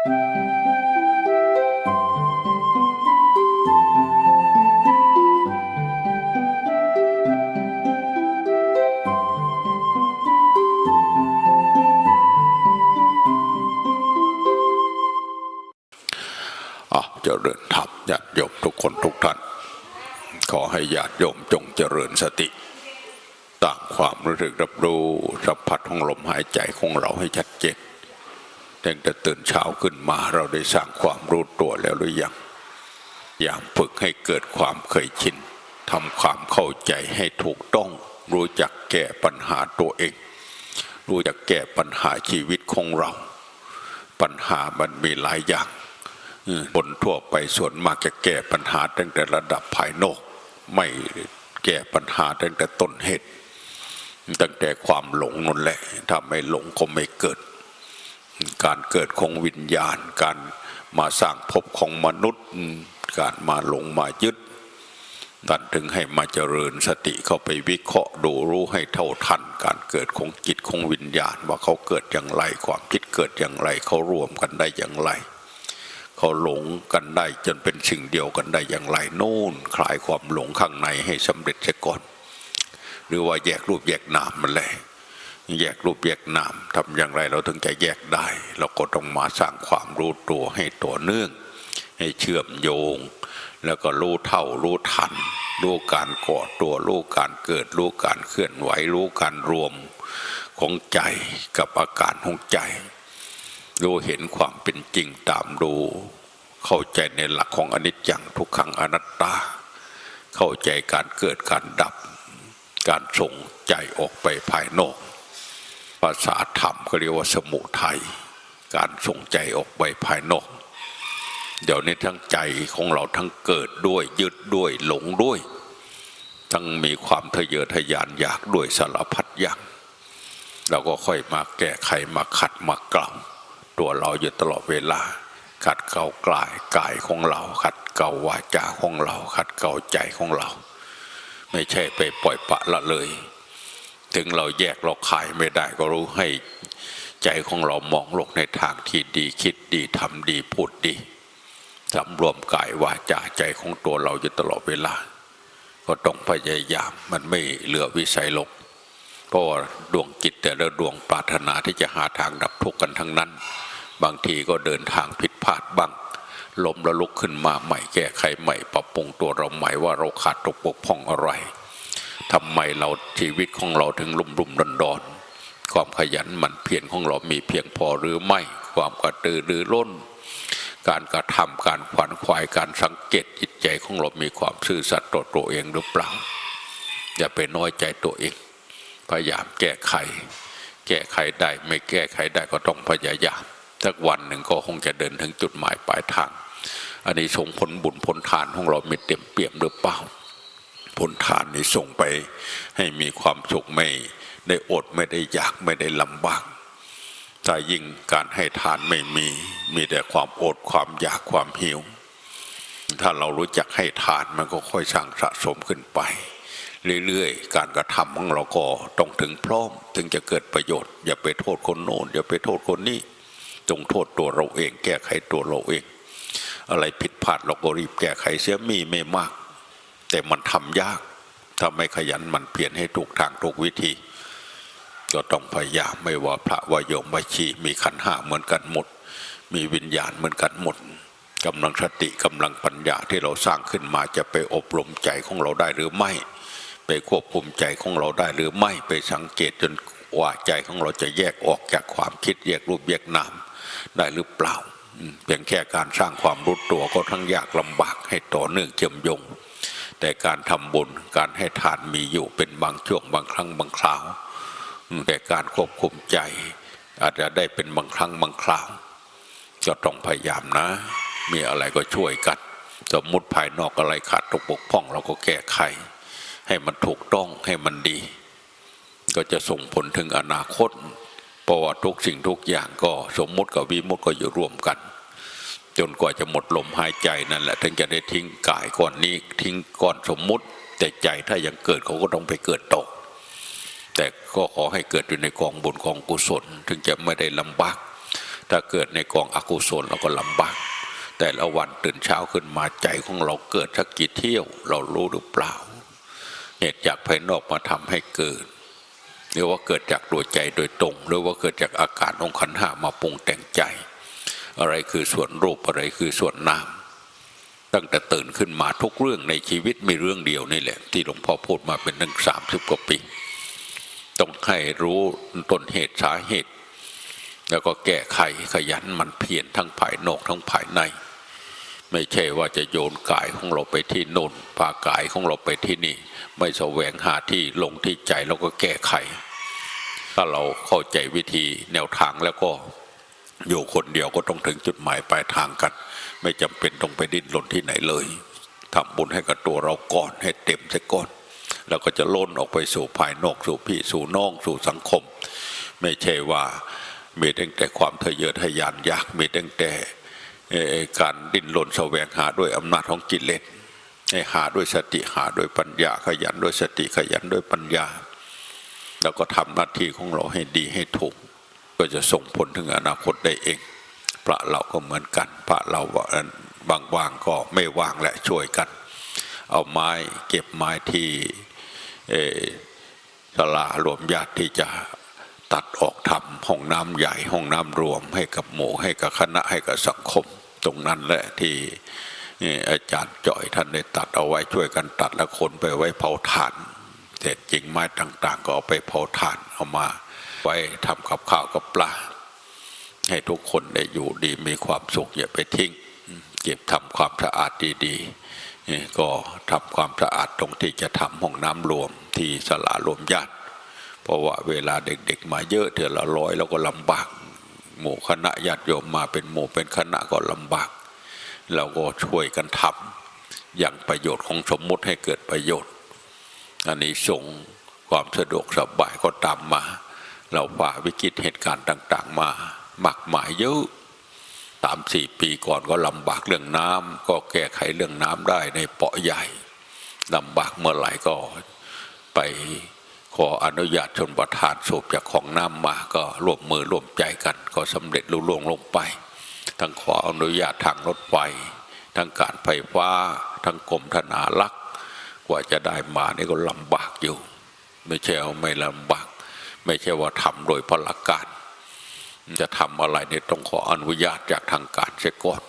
อะเจริญธรรมญาติโยมทุกคนทุกท่าน ขอให้ญาติโยมจงเจริญสติต่างความรู้สึกรับรู้สัมผัสของลมหายใจของเราให้ชัดเจน ตั้งแต่ตื่นเช้าขึ้นมาเราได้สร้างความรู้ตัวแล้วหรือยังอย่างฝึกให้เกิดความเคยชินทำความเข้าใจให้ถูกต้อง รู้จักแก้ปัญหาตัวเอง รู้จักแก้ปัญหาชีวิตของเรา ปัญหามันมีหลายอย่างคนทั่วไปส่วนมากจะแก้ปัญหาตั้งแต่ระดับภายนอก ไม่แก้ปัญหาตั้งแต่ต้นเหตุ ตั้งแต่ความหลงนั่นแหละถ้าไม่หลงก็ไม่เกิด การเกิดของวิญญาณ การมาสร้างภพของมนุษย์ การมาหลงมายึดท่านถึงให้มาเจริญสติเข้าไปวิเคราะห์ดูรู้ให้เท่าทัน การเกิดของจิตของวิญญาณ ว่าเขาเกิดอย่างไรความคิดเกิดอย่างไร เขารวมกันได้อย่างไร เขาหลงกันได้จนเป็นสิ่งเดียวกันได้อย่างไรโน่นคลายความหลงข้างในให้สำเร็จเสียก่อน หรือว่าแยกรูปแยกนามมันเลย แยกรูปแยกนามทำอย่างไรเราถึงจะแยกได้ เราก็ต้องมาสร้างความรู้ตัวให้ต่อเนื่อง ให้เชื่อมโยง แล้วก็รู้เท่ารู้ทันรู้การก่อตัวรู้การเกิดรู้การเคลื่อนไหวรู้การรวมของใจกับอาการของใจรู้เห็นความเป็นจริงตามดู เข้าใจในหลักของอนิจจังทุกขังอนัตตา เข้าใจการเกิดการดับ การส่งใจออกไปภายนอก ภาษาธรรมก็เรียกว่าสมุทัยการส่งใจออกไปภายนอก เดี๋ยวนี้ทั้งใจของเราทั้งเกิดด้วยยึดด้วยหลงด้วย ทั้งมีความทะเยอทะยานอยากด้วยสารพัดอย่างเราก็ค่อยมาแก้ไขมาขัดมากล่าตัวเราอยู่ตลอดเวลา ขัดเกลากลายกายของเรา ขัดเกลาวาจาของเรา ขัดเกลาใจของเรา ไม่ใช่ไปปล่อยปะละเลย ถึงเราแยกเราขายไม่ได้ก็รู้ให้ใจของเรามองโลกในทางที่ดีคิดดีทำดีพูดดีสำรวมกายวาจาใจของตัวเราอยู่ตลอดเวลา ก็ต้องพยายามมันไม่เหลือวิสัยลกเพราะว่าดวงจิตแต่ละดวงปรารถนาที่จะหาทางดับทุกข์กันทั้งนั้น บางทีก็เดินทางผิดพลาดบ้างล้มแล้วลุกขึ้นมาใหม่แก้ไขใหม่ปรับปรุงตัวเราใหม่ว่าเราขาดตกบกพร่องอะไร ทำไมเราชีวิตของเราถึงลุ่มลุ่มดอนดอนความขยันหมันเพียรของเรามีเพียงพอหรือไม่ ความกระตือรือร้น การกระทำการขวัญขวายการสังเกตจิตใจของเรามีความซื่อสัตย์ต่อตัวเองหรือเปล่า อย่าไปน้อยใจตัวเอง พยายามแก้ไข แก้ไขได้ไม่แก้ไขได้ก็ต้องพยายามสักวันหนึ่งก็คงจะเดินถึงจุดหมายปลายทาง อันนี้สงผลบุญผลทานของเรามีเต็มเปี่ยมหรือเปล่า ผลทานนี้ส่งไปให้มีความสุขไม่ได้อดไม่ได้อยากไม่ได้ลำบากแต่ยิ่งการให้ทานไม่มีมีแต่ความอดความอยากความหิว ถ้าเรารู้จักให้ทานมันก็ค่อยสร้างสะสมขึ้นไป เรื่อยๆ การกระทำของเราก็ต้องถึงพร้อม ถึงจะเกิดประโยชน์ อย่าไปโทษคนโน้นอย่าไปโทษคนนี้จงโทษตัวเราเอง แก้ไขตัวเราเอง อะไรผิดพลาดเราก็รีบแก้ไขเสียมีไม่มาก แต่มันทำยาก ถ้าไม่ขยันมันเพียรให้ถูกทางถูกวิธี ก็ต้องพยายามไม่ว่าพระวายโยมวาชีมีขันห้าเหมือนกันหมด มีวิญญาณเหมือนกันหมดกำลังสติกำลังปัญญาที่เราสร้างขึ้นมาจะไปอบรมใจของเราได้หรือไม่ ไปควบคุมใจของเราได้หรือไม่ไปสังเกตจนว่าใจของเราจะแยกออกจากความคิดแยกรูปแยกนามได้หรือเปล่าเพียงแค่การสร้างความรู้ตัวก็ทั้งยากลำบากให้ต่อเนื่องเชื่อมโยง แต่การทำบุญการให้ทานมีอยู่เป็นบางช่วงบางครั้งบางคราว แต่การควบคุมใจ อาจจะได้เป็นบางครั้งบางคราวก็ต้องพยายามนะ มีอะไรก็ช่วยกัน สมมติภายนอกอะไรขาดตกบกพร่อง เราก็แก้ไข ให้มันถูกต้องให้มันดี ก็จะส่งผลถึงอนาคตเพราะว่าทุกสิ่งทุกอย่างก็สมมติกับวิมุติก็อยู่ร่วมกัน จนกว่าจะหมดลมหายใจนั่นแหละถึงจะได้ทิ้งกายก้อนนี้ ทิ้งก้อนสมมุติ แต่ใจถ้ายังเกิดเขาก็ต้องไปเกิดต่อแต่ก็ขอให้เกิดอยู่ในกองบุญกองกุศล ถึงจะไม่ได้ลำบากถ้าเกิดในกองอกุศลเราก็ลำบากแต่ละวันตื่นเช้าขึ้นมาใจของเราเกิดสักกี่เที่ยว เรารู้หรือเปล่าเหตุจากภายนอกมาทำให้เกิดหรือว่าเกิดจากตัวใจโดยตรง หรือว่าเกิดจากอาการองค์ขันห้ามาปรุงแต่งใจ อะไรคือส่วนรูปอะไรคือส่วนนามตั้งแต่ตื่นขึ้นมาทุกเรื่องในชีวิตมีเรื่องเดียวนี่แหละ ที่หลวงพ่อพูดมาเป็นตั้งสามสิบกว่าปีต้องให้รู้ต้นเหตุสาเหตุ แล้วก็แก้ไขขยันหมันเพียรทั้งภายนอกทั้งภายใน ไม่ใช่ว่าจะโยนกายของเราไปที่โน่นพากายของเราไปที่นี่ ไม่แสวงหาที่ลงที่ใจแล้วก็แก้ไข ถ้าเราเข้าใจวิธีแนวทางแล้วก็ อยู่คนเดียวก็ต้องถึงจุดหมายปลายทางกัน ไม่จำเป็นต้องไปดิ้นรนที่ไหนเลยทำบุญให้กับตัวเราก่อนให้เต็มซะก่อน แล้วก็จะล้นออกไปสู่ภายนอกสู่พี่สู่น้องสู่สังคม ไม่ใช่ว่ามีตั้งแต่ความทะเยอทะยานอยากมีตั้งแต่การดิ้นรนแสวงหาด้วยอำนาจของกิเลสให้หาด้วยสติหาด้วยปัญญาขยันด้วยสติขยันด้วยปัญญา แล้วก็ทำหน้าที่ของเราให้ดีให้ถูก ก็จะส่งผลถึงอนาคตได้เอง พระเราก็เหมือนกัน พระเราบางว่างก็ไม่ว่างและช่วยกัน เอาไม้เก็บไม้ที่สลารวมญาติที่จะตัดออกทำห้องน้ำใหญ่ห้องน้ำรวมให้กับหมู่ให้กับคณะให้กับสังคม ตรงนั้นแหละที่อาจารย์จ่อยท่านได้ตัดเอาไว้ช่วยกันตัดแล้วคนไปไว้เผาถ่านเศษจริงไม้ต่าง ๆ ก็เอาไปเผาถ่านเอามา ไว้ทำกับข้าวกับปลา ให้ทุกคนได้อยู่ดีมีความสุขอย่าไปทิ้ง เก็บทำความสะอาดดีๆก็ทำความสะอาดตรงที่จะทำห้องน้ำรวมที่สลารวมญาติ เพราะว่าเวลาเด็กๆ มาเยอะเถื่อละร้อยแล้วก็ลำบาก หมู่คณะญาติโยมมาเป็นหมู่เป็นคณะก็ลำบาก เราก็ช่วยกันทำอย่างประโยชน์ของสมมติให้เกิดประโยชน์อันนี้ส่งความสะดวกสบายก็ตามมา เราฝ่าวิกฤตเหตุการณ์ต่าง ๆ มามากมายเยอะสามสี่ปีก่อนก็ลำบากเรื่องน้ำก็แก้ไขเรื่องน้ำได้ในเปาะใหญ่ลำบากเมื่อไหร่ก็ไปขออนุญาตชนประทานสูบจากของน้ำมาก็ร่วมมือร่วมใจกัน ก็สำเร็จลุล่วงลงไป ทั้งขออนุญาตทางรถไฟทั้งการไฟฟ้า ทั้งกรมธนารักษ์กว่าจะได้มานี่ก็ลำบากอยู่ ไม่ใช่ไม่ลำบาก ไม่ใช่ว่าทำโดยพละการ จะทำอะไรเนี่ยต้องขออนุญาตจากทางการเสียก่อน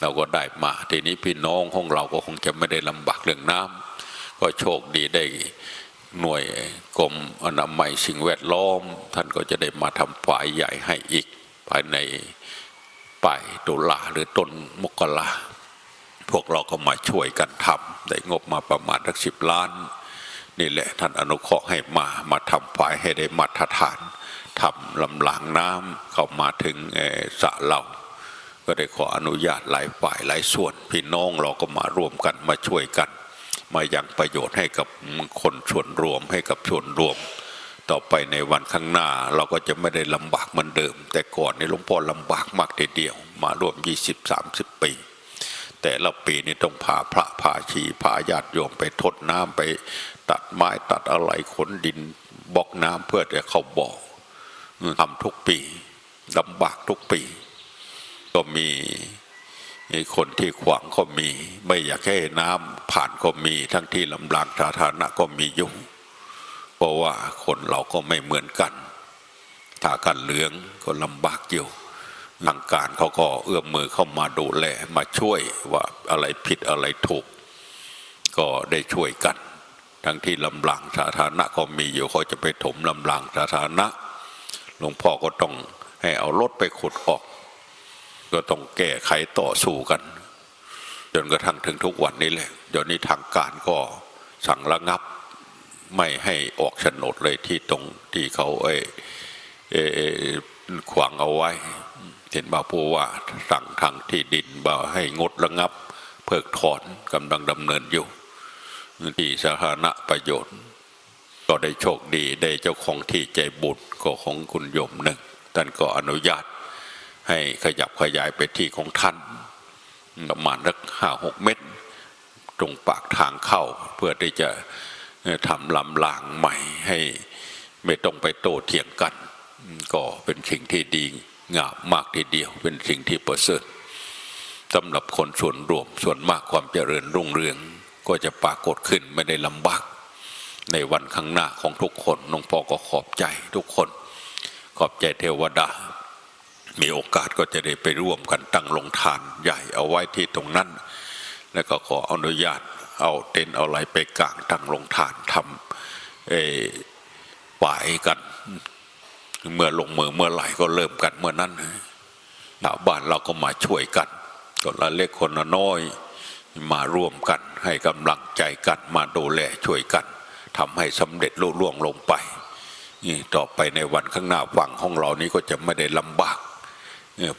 เราก็ได้มาทีนี้พี่น้องของเราก็คงจะไม่ได้ลำบากเรื่องน้ำก็โชคดีได้หน่วยกรมอนามัยสิ่งแวดล้อม ท่านก็จะได้มาทำฝ่ายใหญ่ให้อีก ภายในปลายตุลาหรือต้นมกราพวกเราก็มาช่วยกันทำได้งบมาประมาณสักสิบล้าน นี่แหละท่านอนุเคราะห์ให้มามาทำฝ่ายให้ได้มาตรฐานทำลำลางน้ำเข้ามาถึงสระเราก็ได้ขออนุญาตหลายฝ่ายหลายส่วน พี่น้องเราก็มาร่วมกันมาช่วยกัน มายังประโยชน์ให้กับคนส่วนรวมให้กับส่วนรวม ต่อไปในวันข้างหน้าเราก็จะไม่ได้ลำบากเหมือนเดิม แต่ก่อนในหลวงพ่อลำบากมากทีเดียว มาร่วม 20-30 ปี แต่ละปีนี่ต้องพาพระพาชีพาญาติโยมไปทดน้ำไปตัดไม้ตัดอะไรขนดินบล็อกน้ำเพื่อจะเข้าบ่อทำทุกปีลำบากทุกปี ก็มีคนที่ขวางก็มี ไม่อยากให้น้ำผ่านก็มี ทั้งที่ลำลางสาธารณะก็มีอยู่เพราะว่าคนเราก็ไม่เหมือนกัน ถ้ากันเหลืองก็ลำบากอยู่ ทางการเขาก็เอื้อมมือเข้ามาดูแลมาช่วยว่าอะไรผิดอะไรถูก ก็ได้ช่วยกัน ทั้งที่ลำลางสาธารณะก็มีอยู่เขาจะไปถมลำลางสาธารณะหลวงพ่อก็ต้องให้เอารถไปขุดออก ก็ต้องแก้ไขต่อสู้กัน จนกระทั่งถึงทุกวันนี้แหละเดี๋ยวนี้ทางการก็สั่งระงับไม่ให้ออกโฉนดเลยที่ตรงที่เขาเอ้ยเอขวางเอาไว้ เห็นบ่าผู้ว่าสั่งทางที่ดินบ่าให้งดระงับ เพิกถอนกำลังดำเนินอยู่ที่สาธารณประโยชน์ ก็ได้โชคดีได้เจ้าของที่ใจบุญก็ของคุณโยมหนึ่งท่านก็อนุญาตให้ขยับขยายไปที่ของท่านประมาณสักห้าหกเมตร ตรงปากทางเข้า เพื่อที่จะทำลำลางใหม่ให้ไม่ต้องไปโต้เถียงกัน ก็เป็นสิ่งที่ดี งามมากทีเดียว เป็นสิ่งที่ประเสริฐสำหรับคนส่วนรวมส่วนมากความเจริญรุ่งเรือง ก็จะปรากฏขึ้นไม่ได้ลำบากในวันข้างหน้าของทุกคนหลวงพ่อก็ขอบใจทุกคน ขอบใจเทวดา มีโอกาสก็จะได้ไปร่วมกันตั้งลงทานใหญ่เอาไว้ที่ตรงนั้น แล้วก็ขออนุญาตเอาเต็นเอาอะไรไปกางตั้งลงทานทำเอ่อปายกัน เมื่อลงมือเมื่อไหร่ก็เริ่มกันเมื่อนั้นชาวบ้านเราก็มาช่วยกันคนละเล็กคนละน้อยมาร่วมกันให้กำลังใจกันมาดูแลช่วยกันทำให้สำเร็จลุล่วงลงไปนี่ต่อไปในวันข้างหน้าฝั่งของเรานี้ก็จะไม่ได้ลำบาก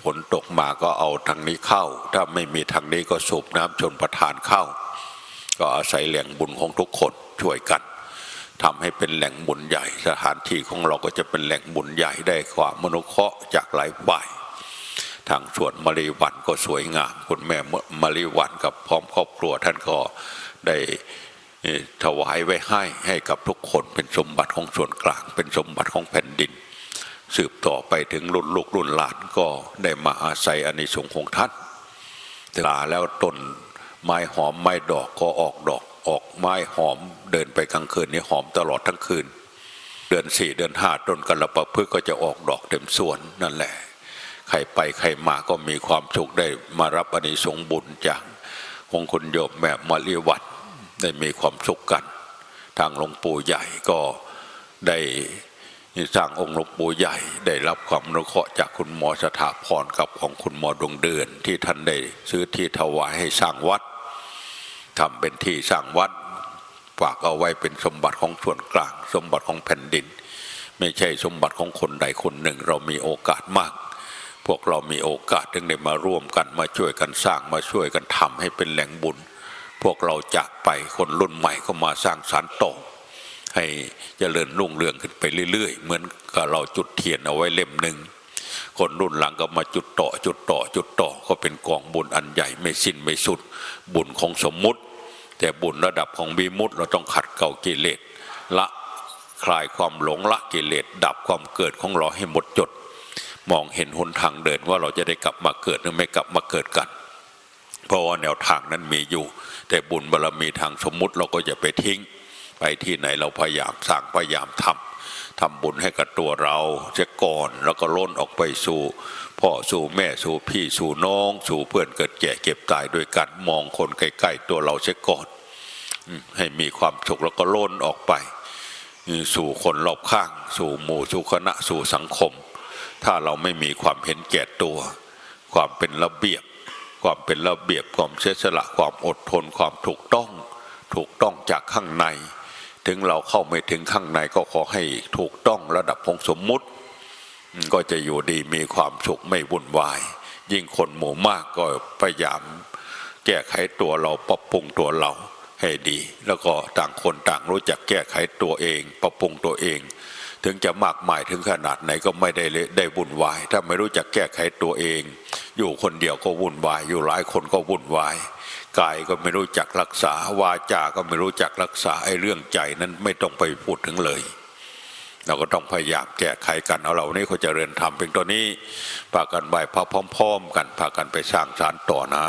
ฝนตกมาก็เอาทางนี้เข้า ถ้าไม่มีทางนี้ก็สูบน้ำชนประทานเข้า ก็อาศัยแหล่งบุญของทุกคนช่วยกัน ทำให้เป็นแหล่งบุญใหญ่ สถานที่ของเราก็จะเป็นแหล่งบุญใหญ่ได้ความมนุเคราะห์จากหลายฝ่าย ทางสวนมริวันก็สวยงาม คุณแม่มริวันกับพร้อมครอบครัวท่านก็ได้ถวายไว้ให้ให้กับทุกคนเป็นสมบัติของส่วนกลาง เป็นสมบัติของแผ่นดิน สืบต่อไปถึงรุ่นลูกรุ่นหลานก็ได้มาอาศัยอานิสงส์ของท่านลาแล้วต้นไม้หอมไม้ดอกก็ออกดอก ออกไม้หอมเดินไปกลางคืนนี่หอมตลอดทั้งคืน เดือนสี่เดือนห้าต้นกระปะพืชก็จะออกดอกเต็มสวนนั่นแหละ ใครไปใครมาก็มีความสุขได้มารับอานิสงส์บุญจากของคุณโยมแม่มาลีวัดได้มีความสุขกัน ทางหลวงปู่ใหญ่ก็ได้สร้างองค์หลวงปู่ใหญ่ได้รับความอนุเคราะห์จากคุณหมอสถาพรกับของคุณหมอดวงเดือนที่ท่านได้ซื้อที่ถวายให้สร้างวัด ทำเป็นที่สร้างวัดฝากเอาไว้เป็นสมบัติของส่วนกลาง สมบัติของแผ่นดิน ไม่ใช่สมบัติของคนใดคนหนึ่ง เรามีโอกาสมาก พวกเรามีโอกาสจึงได้มาร่วมกันมาช่วยกันสร้างมาช่วยกันทำให้เป็นแหล่งบุญ พวกเราจากไปคนรุ่นใหม่ก็มาสร้างสารต่อให้เจริญรุ่งเรืองขึ้นไปเรื่อย ๆ เหมือนกับเราจุดเทียนเอาไว้เล่มหนึ่งคนรุ่นหลังก็มาจุดต่อจุดต่อจุดต่อก็เป็นกองบุญอันใหญ่ไม่สิ้นไม่สุด บุญของสมมุติ แต่บุญระดับของบีมุตเราต้องขัดเกลากิเลสละคลายความหลงละกิเลสดับความเกิดของเราให้หมดจด มองเห็นหนทางเดินว่าเราจะได้กลับมาเกิดหรือไม่กลับมาเกิดกัน เพราะว่าแนวทางนั้นมีอยู่ แต่บุญบารรมีทางสมมุติเราก็จะไปทิ้ง ไปที่ไหนเราพยายามสร้างพยายามทำ ทำบุญให้กับตัวเราเสียก่อนแล้วก็ล้นออกไปสู่พ่อสู่แม่สู่พี่สู่น้อง สู่เพื่อนเกิดแก่เก็บตายด้วยกันมองคนใกล้ๆตัวเราเสียก่อนให้มีความสุขแล้วก็ล้นออกไป สู่คนรอบข้าง สู่หมู่สู่คณะสู่สังคม ถ้าเราไม่มีความเห็นแก่ตัว ความเป็นระเบียบ ความเป็นระเบียบความเสียสละความอดทนความถูกต้อง ถูกต้องจากข้างใน ถึงเราเข้าไม่ถึงข้างในก็ขอให้ถูกต้องระดับของสมมุติ ก็จะอยู่ดีมีความสุขไม่วุ่นวาย ยิ่งคนหมู่มากก็พยายามแก้ไขตัวเราปรับปรุงตัวเราให้ดี แล้วก็ต่างคนต่างรู้จักแก้ไขตัวเอง ปรับปรุงตัวเอง ถึงจะมากมายถึงขนาดไหนก็ไม่ได้เลยได้วุ่นวาย ถ้าไม่รู้จักแก้ไขตัวเอง อยู่คนเดียวก็วุ่นวาย อยู่หลายคนก็วุ่นวาย กายก็ไม่รู้จักรักษาวาจาก็ไม่รู้จักรักษาไอ้เรื่องใจนั้นไม่ต้องไปพูดถึงเลย เราก็ต้องพยายามแก้ไขกันเอาเรานี่เขาจะเริญธรรมเป็นตัวนี้พากันไหวพระพร้อม ๆ กันพากันไปสร้างสารต่อนะ